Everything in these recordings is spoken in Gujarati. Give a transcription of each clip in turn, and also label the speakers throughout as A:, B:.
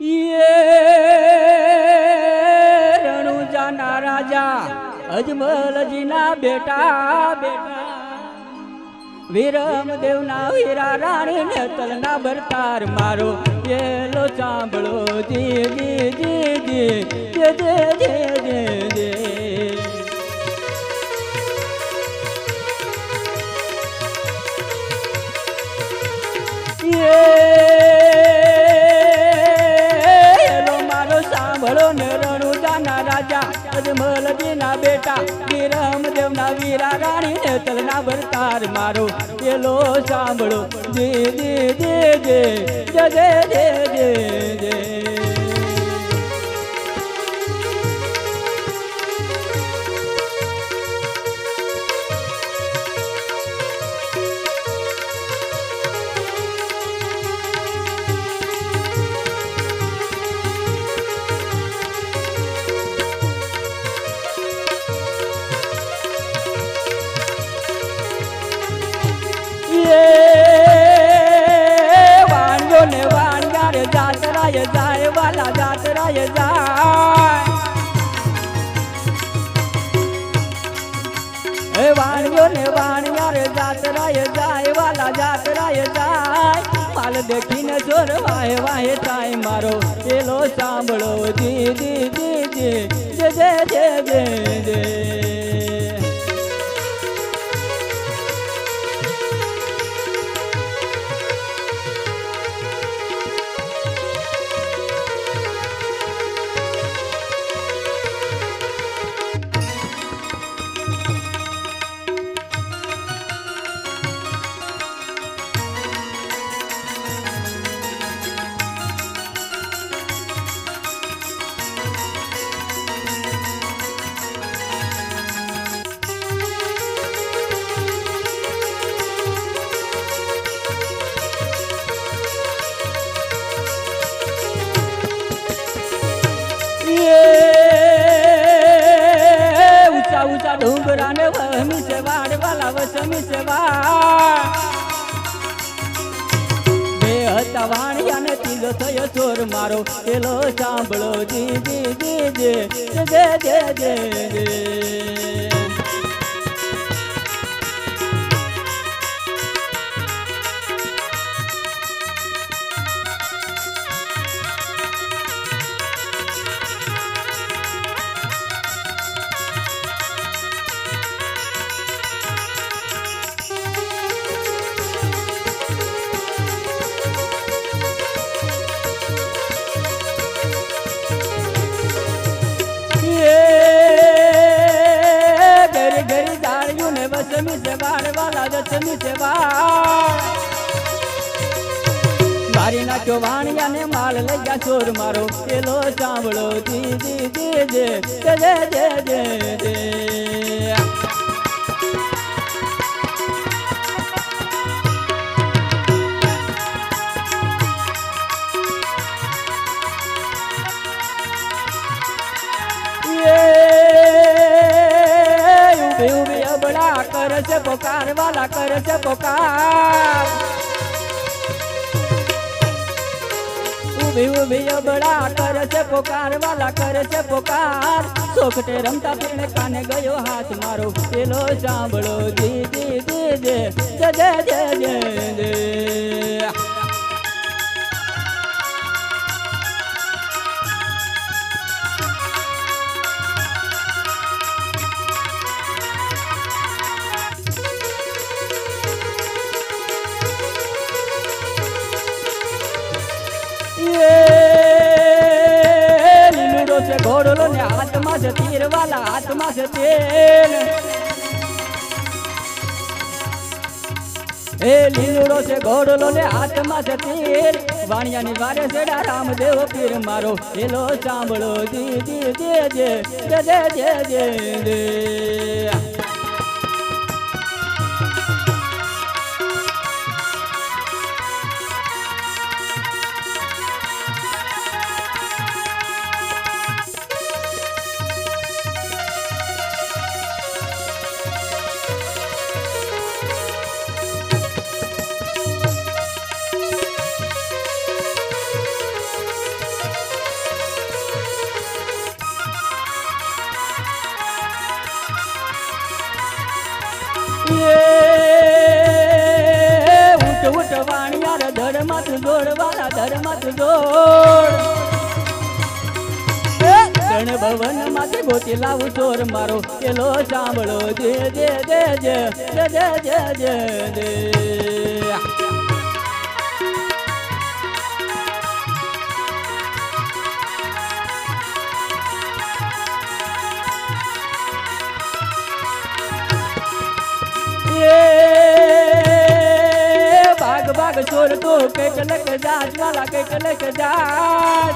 A: યે રણુજાના રાજા, અજમલજીના બેટા બેટા. વિરમ દેવના વીરા રાણી ને તલના ભરતાર મારો એલો ચાંભળો જી જી જી જી મીરા રાણી ને તલના બરતાર મારો. એલો સાંભળો. જે દે દે દે દે દે દે દે એ વાણ્યો ને વાણિયા રે જાતરાય જાય, વાલા જાતરાય જાય. માલ દેખીને જોર વાહે વાહે થાય, મારો પેલો સાંભળો. જી જી જી જી. જે જે જે જે. ઊંચા ઊંચા ડુંગરા ને વહમી છે વાડ વાલા વસમી છે બે હતા વાણિયા ને તીલો થયો ચોર. મારો પેલો સાંભળો જી જી. જી, જે જે જે જે. વાળ મારી નાખ્યો વાણિયા ને માલ લઈ ગયા ચોર મારો પેલો સાંભળો જે જે. ઊભી કરશે પોકાર, વાલા કરશે પોકાર. ઊભી ઊભી અબડા કરશે પોકાર, વાલા કરશે પોકાર. સોખટે રમતા પીણે કાને ગયો હાથ મારો, પેલો સાંભળો જી જી જી, જે. જે જે જે ઘોડલો ને હાથમાં છે તીર વાલા હાથમાં છે તેલ. એ લીલુડો છે ઘોડલો ને હાથમાં છે તીર વાણિયાની વારે સેડા રામદેવ પીર મારો એલો સાંભળો જી જી, જે જે જે જે જે. જે જે વાણિયાર ધર્મત જોડવાલા ધર્મત જોડ ગણ ભવનમાંથી ગોતી લાવું ચોર મારો. કેલો સાંભળો, જે જે જે જે જે જે જે જે. ભાગ ચોર તો કેટલક જાત, વાલા કેટલક જાત.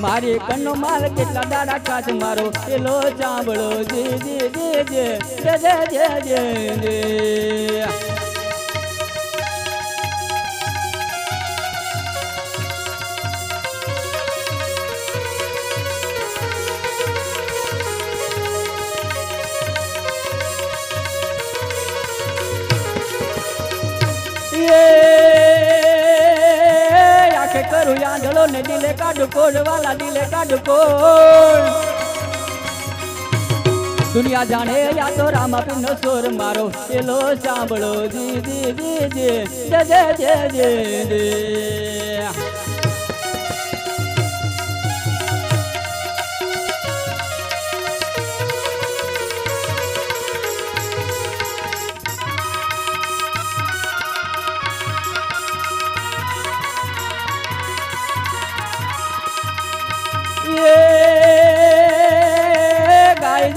A: મારી કનો માલ કેટલા દાડા કાચ મારો, પેલો ચાંબળો, જે જે જે જે જે જે જે જે. આંધળો ને દિલે કાઢું કોળ વાલા દિલે કાઢું કોડ દુનિયા જાણે યા તો રામાપી નો સોર મારો પેલો સાંભળો. જી જી. જી, જે જે જે જે.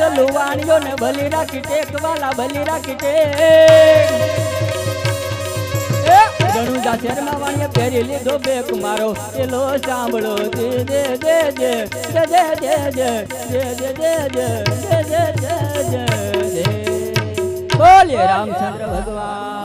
A: ગલુ વાણીઓ ને ભલી રાખી ટેક વાલા ભલી રાખી ટેક ઘણું જા શર્મા વાણીએ પહેરી લીધો બેક મારો પેલો સાંભળો જે જે જે જે જે જે જે જે જે જે જે જે જે જે જે જે બોલીએ રામચંદ્ર ભગવાન